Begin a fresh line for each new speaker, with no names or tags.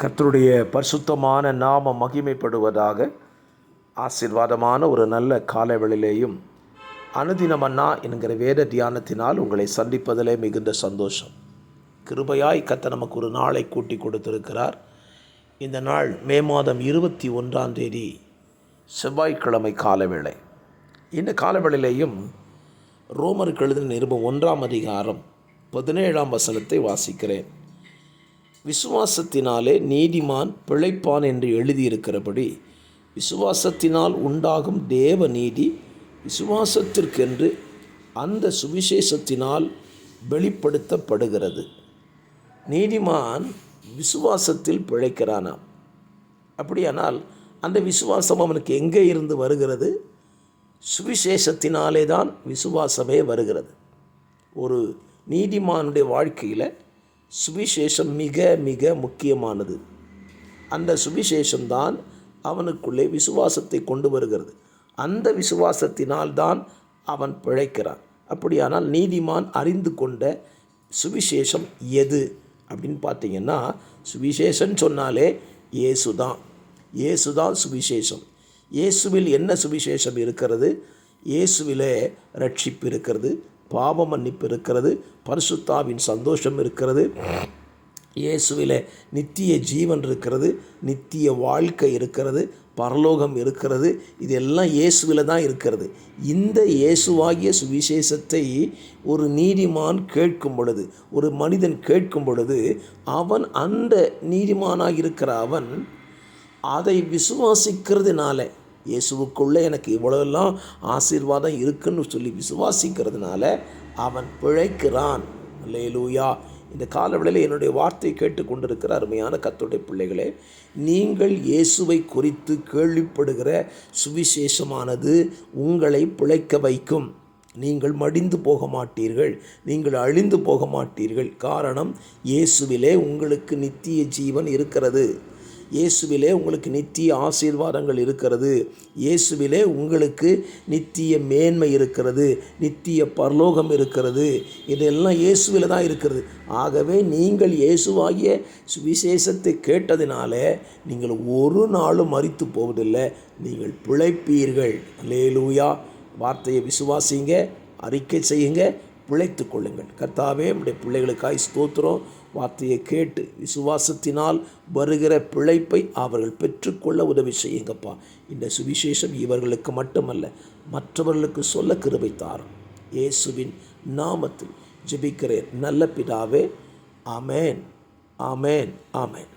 கர்த்தருடைய பரிசுத்தமான நாம மகிமைப்படுவதாக ஆசீர்வாதமான ஒரு நல்ல காலவெளியிலேயும் அனுதினமன்னா என்கிற வேத தியானத்தினால் உங்களை சந்திப்பதிலே மிகுந்த சந்தோஷம். கிருபையாய் கத்த நமக்கு ஒரு நாளை கூட்டி கொடுத்திருக்கிறார். இந்த நாள் மே மாதம் இருபத்தி ஒன்றாம் தேதி செவ்வாய்க்கிழமை காலவேளை. இந்த காலவேளையிலேயும் ரோமருக்கு எழுதின நிருபம் ஒன்றாம் அதிகாரம் பதினேழாம் வசனத்தை வாசிக்கிறேன். விசுவாசத்தினாலே நீதிமான் பிழைப்பான் என்று எழுதியிருக்கிறபடி விசுவாசத்தினால் உண்டாகும் தேவ நீதி விசுவாசத்திற்கென்று அந்த சுவிசேஷத்தினால் வெளிப்படுத்தப்படுகிறது. நீதிமான் விசுவாசத்தில் பிழைக்கிறானாம். அப்படியானால் அந்த விசுவாசம் அவனுக்கு எங்கே இருந்து வருகிறது? சுவிசேஷத்தினாலே தான் விசுவாசமே வருகிறது. ஒரு நீதிமானுடைய வாழ்க்கையில் சுவிசேஷம் மிக மிக முக்கியமானது. அந்த சுவிசேஷம்தான் அவனுக்குள்ளே விசுவாசத்தை கொண்டு வருகிறது. அந்த விசுவாசத்தினால் தான் அவன் பிழைக்கிறான். அப்படியானால் நீதிமான் அறிந்து கொண்ட சுவிசேஷம் எது? அப்படின்னு பார்த்தீங்கன்னா சுவிசேஷன் சொன்னாலே இயேசு தான். இயேசு தான் சுவிசேஷம். இயேசுவில் என்ன சுவிசேஷம் இருக்கிறது? இயேசுவிலே ரட்சிப்பு இருக்கிறது. பாவ மன்னிப்பு இருக்கிறது பரிசுத்தாவின் சந்தோஷம் இருக்கிறது. இயேசுவில் நித்திய ஜீவன் இருக்கிறது நித்திய வாழ்க்கை இருக்கிறது பரலோகம் இருக்கிறது. இதெல்லாம் இயேசுவில் தான் இருக்கிறது. இந்த இயேசுவாகிய சுவிசேஷத்தை ஒரு நீதிமான் கேட்கும் பொழுது ஒரு மனிதன் கேட்கும் பொழுது அவன் அந்த நீதிமானாக இருக்கிற அவன் அதை விசுவாசிக்கிறதுனால இயேசுவுக்குள்ளே எனக்கு இவ்வளவெல்லாம் ஆசீர்வாதம் இருக்குன்னு சொல்லி விசுவாசிக்கிறதுனால அவன் பிழைக்கிறான். லேலூயா இந்த காலவெளியில் என்னுடைய வார்த்தை கேட்டுக்கொண்டிருக்கிற அருமையான கத்துடைய பிள்ளைகளே நீங்கள் இயேசுவை குறித்து கேள்விப்படுகிற சுவிசேஷமானது உங்களை பிழைக்க வைக்கும். நீங்கள் மடிந்து போக மாட்டீர்கள் நீங்கள் அழிந்து போக மாட்டீர்கள். காரணம் இயேசுவிலே உங்களுக்கு நித்திய ஜீவன் இருக்கிறது. இயேசுவிலே உங்களுக்கு நித்திய ஆசீர்வாதங்கள் இருக்கிறது. இயேசுவிலே உங்களுக்கு நித்திய மேன்மை இருக்கிறது. நித்திய பரலோகம் இருக்கிறது. இதெல்லாம் இயேசுவில் தான் இருக்கிறது. ஆகவே நீங்கள் இயேசுவாகிய சுவிசேஷத்தை கேட்டதினாலே நீங்கள் ஒரு நாளும் மறித்து போவதில்லை. நீங்கள் பிழைப்பீர்கள். லேலூயா வார்த்தையை விசுவாசிங்க அறிக்கை செய்யுங்க பிழைத்து கொள்ளுங்கள். கர்த்தாவே நம்முடைய பிள்ளைகளுக்காய் ஸ்தோத்திரம். வார்த்தையை கேட்டு விசுவாசத்தினால் வருகிற பிழைப்பை அவர்கள் பெற்றுக்கொள்ள உதவி செய்யுங்கப்பா. இந்த சுவிசேஷம் இவர்களுக்கு மட்டுமல்ல மற்றவர்களுக்கு சொல்ல கிருபை தாரும். இயேசுவின் நாமத்தில் ஜெபிக்கிறேன். நல்ல பிதாவே ஆமேன் ஆமேன் ஆமேன்.